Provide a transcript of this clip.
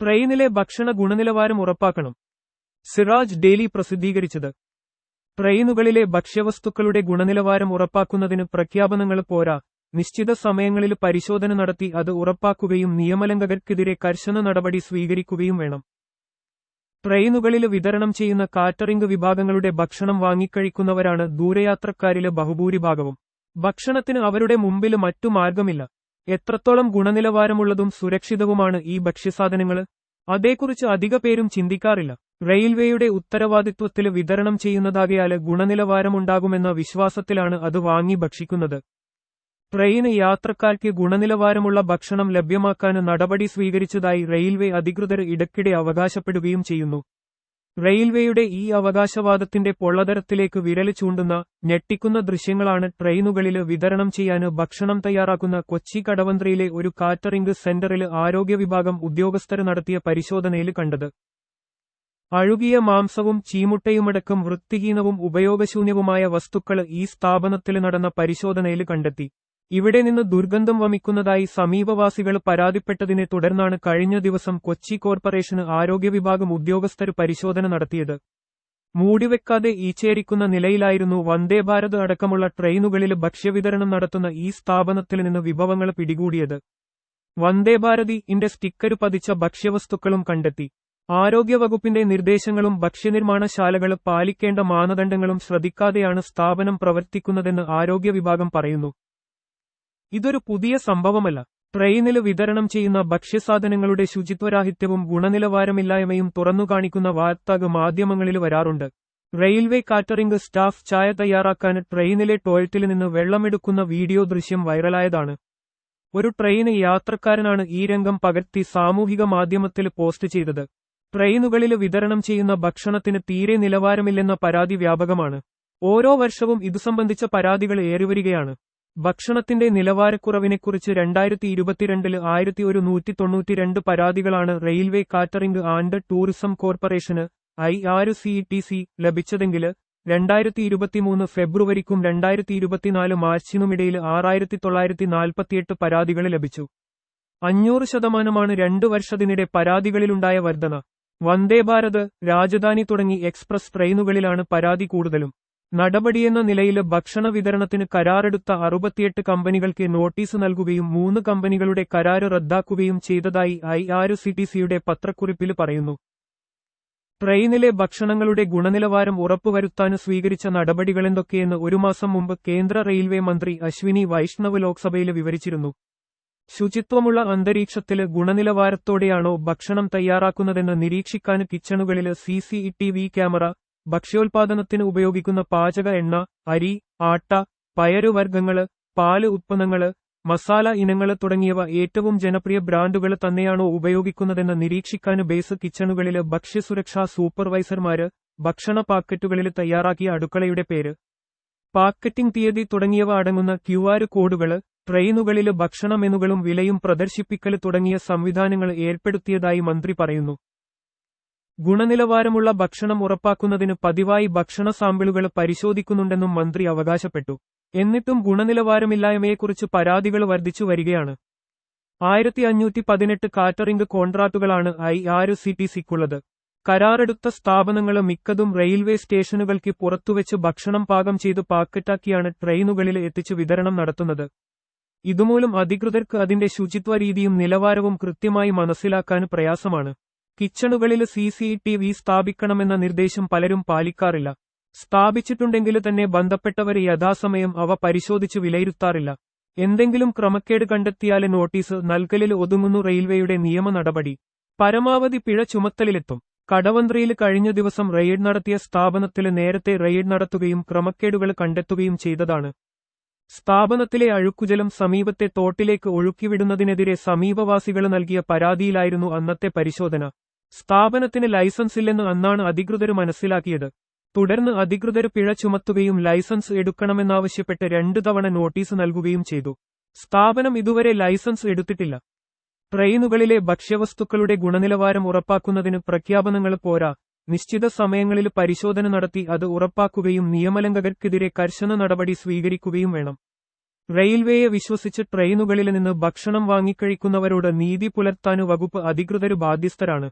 ട്രെയിനിലെ ഭക്ഷണ ഗുണനിലവാരം ഉറപ്പാക്കണം. സിറാജ് ഡെയിലി പ്രസിദ്ധീകരിച്ചത്. ട്രെയിനുകളിലെ ഭക്ഷ്യവസ്തുക്കളുടെ ഗുണനിലവാരം ഉറപ്പാക്കുന്നതിന് പ്രഖ്യാപനങ്ങൾ പോരാ. നിശ്ചിത സമയങ്ങളിൽ പരിശോധന നടത്തി അത് ഉറപ്പാക്കുകയും നിയമലംഘകർക്കെതിരെ കർശന നടപടി സ്വീകരിക്കുകയും വേണം. ട്രെയിനുകളിൽ വിതരണം ചെയ്യുന്ന കാറ്ററിംഗ് വിഭാഗങ്ങളുടെ ഭക്ഷണം വാങ്ങിക്കഴിക്കുന്നവരാണ് ദൂരയാത്രക്കാരിലെ ബഹുഭൂരിഭാഗവും. ഭക്ഷണത്തിന് അവരുടെ മുമ്പിൽ മറ്റു മാർഗമില്ല. എത്രത്തോളം ഗുണനിലവാരമുള്ളതും സുരക്ഷിതവുമാണ് ഈ ഭക്ഷ്യസാധനങ്ങൾ? അതേക്കുറിച്ച് അധിക പേരും ചിന്തിക്കാറില്ല. റെയിൽവേയുടെ ഉത്തരവാദിത്വത്തിൽ വിതരണം ചെയ്യുന്നതാകയാൽ ഗുണനിലവാരമുണ്ടാകുമെന്ന വിശ്വാസത്തിലാണ് അത് വാങ്ങി ഭക്ഷിക്കുന്നത്. ട്രെയിന് യാത്രക്കാർക്ക് ഗുണനിലവാരമുള്ള ഭക്ഷണം ലഭ്യമാക്കാൻ നടപടി സ്വീകരിച്ചതായി റെയിൽവേ അധികൃതർ ഇടയ്ക്കിടെ അവകാശപ്പെടുകയും ചെയ്യുന്നു. റെയിൽവേയുടെ ഈ അവകാശവാദത്തിന്റെ പൊള്ളതരത്തിലേക്ക് വിരൽ ചൂണ്ടുന്ന ഞെട്ടിക്കുന്ന ദൃശ്യങ്ങളാണ് ട്രെയിനുകളിൽ വിതരണം ചെയ്യാന് ഭക്ഷണം തയ്യാറാക്കുന്ന കൊച്ചി കടവന്ത്രയിലെ ഒരു കാറ്ററിംഗ് സെന്ററിൽ ആരോഗ്യ വിഭാഗം ഉദ്യോഗസ്ഥർ നടത്തിയ പരിശോധനയിൽ കണ്ടത്. അഴുകിയ മാംസവും ചീമുട്ടയുമടക്കം വൃത്തിഹീനവും ഉപയോഗശൂന്യവുമായ വസ്തുക്കൾ ഈ സ്ഥാപനത്തിൽ നടന്ന പരിശോധനയിൽ കണ്ടെത്തി. ഇവിടെ നിന്ന് ദുർഗന്ധം വമിക്കുന്നതായി സമീപവാസികൾ പരാതിപ്പെട്ടതിനെ തുടർന്നാണ് കഴിഞ്ഞ ദിവസം കൊച്ചി കോർപ്പറേഷന് ആരോഗ്യ വിഭാഗം ഉദ്യോഗസ്ഥർ പരിശോധന നടത്തിയത്. മൂടിവെക്കാതെ ഈച്ചേരിക്കുന്ന നിലയിലായിരുന്നു വന്ദേഭാരത് അടക്കമുള്ള ട്രെയിനുകളിൽ ഭക്ഷ്യവിതരണം നടത്തുന്ന ഈ സ്ഥാപനത്തിൽ നിന്ന് വിഭവങ്ങൾ പിടികൂടിയത്. വന്ദേഭാരതി ഇന്റെ സ്റ്റിക്കർ പതിച്ച ഭക്ഷ്യവസ്തുക്കളും കണ്ടെത്തി. ആരോഗ്യവകുപ്പിന്റെ നിർദ്ദേശങ്ങളും ഭക്ഷ്യനിർമ്മാണശാലകൾ പാലിക്കേണ്ട മാനദണ്ഡങ്ങളും ശ്രദ്ധിക്കാതെയാണ് സ്ഥാപനം പ്രവർത്തിക്കുന്നതെന്ന് ആരോഗ്യ വിഭാഗം പറയുന്നു. ഇതൊരു പുതിയ സംഭവമല്ല. ട്രെയിനിൽ വിതരണം ചെയ്യുന്ന ഭക്ഷ്യസാധനങ്ങളുടെ ശുചിത്വരാഹിത്യവും ഗുണനിലവാരമില്ലായ്മയും തുറന്നുകാണിക്കുന്ന വാർത്തക മാധ്യമങ്ങളിൽ വരാറുണ്ട്. റെയിൽവേ കാറ്ററിംഗ് സ്റ്റാഫ് ചായ തയ്യാറാക്കാൻ ട്രെയിനിലെ ടോയ്ലറ്റിൽ നിന്ന് വെള്ളമെടുക്കുന്ന വീഡിയോ ദൃശ്യം വൈറലായതാണ്. ഒരു ട്രെയിന് യാത്രക്കാരനാണ് ഈ രംഗം പകർത്തി സാമൂഹിക മാധ്യമത്തിൽ പോസ്റ്റ് ചെയ്തത്. ട്രെയിനുകളിൽ വിതരണം ചെയ്യുന്ന ഭക്ഷണത്തിന് തീരെ നിലവാരമില്ലെന്ന പരാതി വ്യാപകമാണ്. ഓരോ വർഷവും ഇതു സംബന്ധിച്ച പരാതികൾ ഏറിവരികയാണ്. ഭക്ഷണത്തിന്റെ നിലവാരക്കുറവിനെക്കുറിച്ച് രണ്ടായിരത്തി ഇരുപത്തിരണ്ടിൽ ആയിരത്തി ഒരു നൂറ്റി തൊണ്ണൂറ്റിരണ്ട് പരാതികളാണ് railway catering and tourism corporation I R C T C ലഭിച്ചതെങ്കിൽ രണ്ടായിരത്തി ഇരുപത്തിമൂന്ന് ഫെബ്രുവരിക്കും രണ്ടായിരത്തി ഇരുപത്തിനാല് മാർച്ചിനുമിടയിൽ ആറായിരത്തി തൊള്ളായിരത്തി നാൽപ്പത്തിയെട്ട് പരാതികൾ ലഭിച്ചു. അഞ്ഞൂറ് ശതമാനമാണ് രണ്ടു വർഷത്തിനിടെ പരാതികളിലുണ്ടായ വർധന. വന്ദേഭാരത് രാജധാനി തുടങ്ങി എക്സ്പ്രസ് ട്രെയിനുകളിലാണ് പരാതി കൂടുതലും. നടപടിയെന്ന നിലയിൽ ഭക്ഷണ വിതരണത്തിന് കരാറെടുത്ത അറുപത്തിയെട്ട് കമ്പനികൾക്ക് നോട്ടീസ് നൽകുകയും മൂന്ന് കമ്പനികളുടെ കരാറ് റദ്ദാക്കുകയും ചെയ്തതായി ഐ ആർ സി ടി സിയുടെ പത്രക്കുറിപ്പിൽ പറയുന്നു. ട്രെയിനിലെ ഭക്ഷണങ്ങളുടെ ഗുണനിലവാരം ഉറപ്പുവരുത്താൻ സ്വീകരിച്ച നടപടികളെന്തൊക്കെയെന്ന് ഒരു മാസം മുമ്പ് കേന്ദ്ര റെയിൽവേ മന്ത്രി അശ്വിനി വൈഷ്ണവ് ലോക്സഭയിൽ വിവരിച്ചിരുന്നു. ശുചിത്വമുള്ള അന്തരീക്ഷത്തിൽ ഗുണനിലവാരത്തോടെയാണോ ഭക്ഷണം തയ്യാറാക്കുന്നതെന്ന് നിരീക്ഷിക്കാൻ കിച്ചണുകളിൽ C C T V camera ഭക്ഷ്യോൽപാദനത്തിന് ഉപയോഗിക്കുന്ന പാചക എണ്ണ അരി ആട്ട പയറുവർഗങ്ങൾ പാൽ ഉത്പന്നങ്ങൾ മസാല ഇനങ്ങൾ തുടങ്ങിയവ ഏറ്റവും ജനപ്രിയ ബ്രാൻഡുകൾ തന്നെയാണോ ഉപയോഗിക്കുന്നതെന്ന് നിരീക്ഷിക്കാൻ ബേസ് കിച്ചണുകളിൽ ഭക്ഷ്യസുരക്ഷാ സൂപ്പർവൈസർമാര് ഭക്ഷണ പാക്കറ്റുകളിൽ തയ്യാറാക്കിയ അടുക്കളയുടെ പേര്. പാക്കറ്റിംഗ് തീയതി തുടങ്ങിയവ അടങ്ങുന്ന ക്യു ആർ കോഡുകൾ ട്രെയിനുകളിൽ ഭക്ഷണ മെനുകളും വിലയും പ്രദർശിപ്പിക്കൽ തുടങ്ങിയ സംവിധാനങ്ങൾ ഏർപ്പെടുത്തിയതായി മന്ത്രി പറയുന്നു. ഗുണനിലവാരമുള്ള ഭക്ഷണം ഉറപ്പാക്കുന്നതിന് പതിവായി ഭക്ഷണ സാമ്പിളുകൾ പരിശോധിക്കുന്നുണ്ടെന്നും മന്ത്രി അവകാശപ്പെട്ടു. എന്നിട്ടും ഗുണനിലവാരമില്ലായ്മയെക്കുറിച്ച് പരാതികൾ വർദ്ധിച്ചു വരികയാണ്. ആയിരത്തി അഞ്ഞൂറ്റി പതിനെട്ട് കാറ്ററിംഗ് കോൺട്രാക്ടുകളാണ് ഐ ആർ സി ടി സിക്കുള്ളത്. കരാറെടുത്ത സ്ഥാപനങ്ങൾ മിക്കതും റെയിൽവേ സ്റ്റേഷനുകൾക്ക് പുറത്തുവച്ച് ഭക്ഷണം പാകം ചെയ്ത് പാക്കറ്റാക്കിയാണ് ട്രെയിനുകളിൽ എത്തിച്ച് വിതരണം നടത്തുന്നത്. ഇതുമൂലം അധികൃതർക്ക് അതിന്റെ ശുചിത്വ രീതിയും നിലവാരവും കൃത്യമായി മനസ്സിലാക്കാൻ പ്രയാസമാണ്. കിച്ചണുകളിൽ സി സി ടി വി സ്ഥാപിക്കണമെന്ന നിർദ്ദേശം പലരും പാലിക്കാറില്ല. സ്ഥാപിച്ചിട്ടുണ്ടെങ്കിൽ തന്നെ ബന്ധപ്പെട്ടവർ യഥാസമയം അവ പരിശോധിച്ച് വിലയിരുത്താറില്ല. എന്തെങ്കിലും ക്രമക്കേട് കണ്ടെത്തിയാൽ നോട്ടീസ് നൽകലിൽ ഒതുങ്ങുന്നു റെയിൽവേയുടെ നിയമ നടപടി. പരമാവധി പിഴ ചുമത്തലിലെത്തും. കടവന്ത്രയിൽ കഴിഞ്ഞ ദിവസം റെയ്ഡ് നടത്തിയ സ്ഥാപനത്തിൽ നേരത്തെ റെയ്ഡ് നടത്തുകയും ക്രമക്കേടുകൾ കണ്ടെത്തുകയും ചെയ്തതാണ്. സ്ഥാപനത്തിലെ അഴുക്കുജലം സമീപത്തെ തോട്ടിലേക്ക് ഒഴുക്കിവിടുന്നതിനെതിരെ സമീപവാസികൾ നൽകിയ പരാതിയിലായിരുന്നു അന്നത്തെ പരിശോധന. സ്ഥാപനത്തിന് ലൈസൻസ് ഇല്ലെന്ന് അന്നാണ് അധികൃതർ മനസ്സിലാക്കിയത്. തുടർന്ന് അധികൃതർ പിഴ ചുമത്തുകയും ലൈസൻസ് എടുക്കണമെന്നാവശ്യപ്പെട്ട് രണ്ടു തവണ നോട്ടീസ് നൽകുകയും ചെയ്തു. സ്ഥാപനം ഇതുവരെ ലൈസൻസ് എടുത്തിട്ടില്ല. ട്രെയിനുകളിലെ ഭക്ഷ്യവസ്തുക്കളുടെ ഗുണനിലവാരം ഉറപ്പാക്കുന്നതിന് പ്രഖ്യാപനങ്ങൾ പോരാ. നിശ്ചിത സമയങ്ങളിൽ പരിശോധന നടത്തി അത് ഉറപ്പാക്കുകയും നിയമലംഘകർക്കെതിരെ കർശന നടപടി സ്വീകരിക്കുകയും വേണം. റെയിൽവേയെ വിശ്വസിച്ച് ട്രെയിനുകളിൽ നിന്ന് ഭക്ഷണം വാങ്ങിക്കഴിക്കുന്നവരോട് നീതി പുലർത്താനു വകുപ്പ് അധികൃതർ ബാധ്യസ്ഥരാണ്.